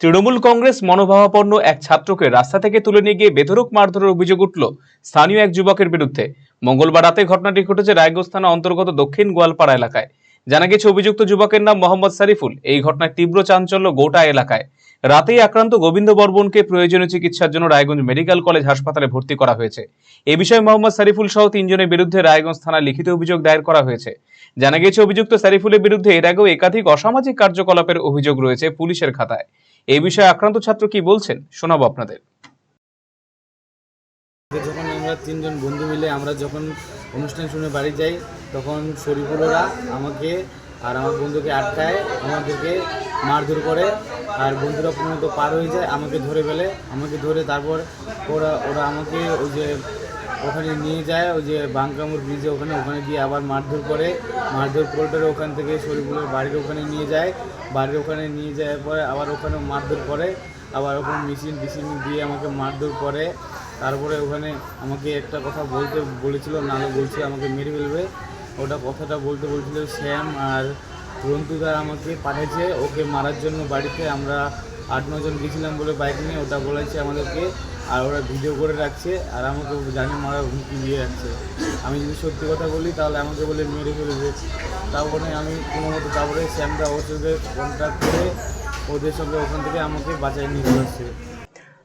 তৃণমূল কংগ্রেস মনোভাবাপন্ন এক ছাত্রকে রাস্তা থেকে তুলে নিয়ে গিয়ে বেধরক মারধরের অভিযোগ উঠল স্থানীয় এক যুবকের বিরুদ্ধে। মঙ্গলবার রাতে ঘটনাটি ঘটেছে রায়গঞ্জ থানা অন্তর্গত দক্ষিণ গোয়ালপাড়া এলাকায়। জানা গেছে, অভিযুক্ত যুবকের নাম মোহাম্মদ সারিফুল। এই ঘটনায় তীব্র চাঞ্চল্য গোটা এলাকায়। রাতেই আক্রান্ত গোবিন্দ বর্মনকে প্রয়োজনীয় চিকিৎসার জন্য রায়গঞ্জ মেডিকেল কলেজ হাসপাতালে ভর্তি করা হয়েছে। এ বিষয়ে মোহাম্মদ সারিফুল সহ তিনজনের বিরুদ্ধে রায়গঞ্জ থানায় লিখিত অভিযোগ দায়ের করা হয়েছে। জানা গেছে, অভিযুক্ত সারিফুলের বিরুদ্ধে এর আগেও একাধিক অসামাজিক কার্যকলাপের অভিযোগ রয়েছে পুলিশের খাতায়। এই বিষয়ে আক্রান্ত ছাত্র কি বলছেন? শোনাবো আপনাদের। যখন আমরা তিনজন বন্ধু মিলে আমরা যখন অনুষ্ঠান শুনে বাড়ি যাই, তখন শরীফুলরা আমাকে আর আমার বন্ধুকে আটকায়, আমাদেরকে মারধর করে। আর বন্ধুরা পর্যন্ত পার হয়ে যায়, আমাকে ধরে ফেলে, আমাকে ধরে তারপর ওরা ওরা আমাকে ওই যে ওখানে নিয়ে যায়, ওই যে বাঙ্কামুর ব্রিজে ওখানে ওখানে গিয়ে আবার মারধর করে। মারধর করে ওখান থেকে শরীফুলের বাড়ির ওখানে নিয়ে যায়। বাড়ির ওখানে নিয়ে যাওয়ার পরে আবার ওখানে মারধর করে। আবার ওখানে মেশিন টিশিন দিয়ে আমাকে মারধর করে। তারপরে ওখানে আমাকে একটা কথা বলতে বলেছিল নাহলে বলছিল আমাকে মেরে ফেলবে। ওটা কথাটা বলতে বলছিল শ্যাম আর রন্তুদার আমাকে পাঠিয়েছে। ওকে মারার জন্য বাড়িতে আমরা আট নজন গেছিলাম বলে বাইক নিয়ে। ওটা বলেছে আমাদেরকে। আর ওরা ভিডিও করে রাখছে, আর আমাকে জানি মারা হুমকি দিয়ে রাখছে আমি যদি সত্যি কথা বলি, তাহলে আমাকে বলে মেরে ফেলবে তারপরে আমি কোনো মতো তারপরে স্যামরা ওর সঙ্গে কন্ট্যাক্ট করে ওদের সঙ্গে ওখান থেকে আমাকে বাঁচাই নিয়ে আসছে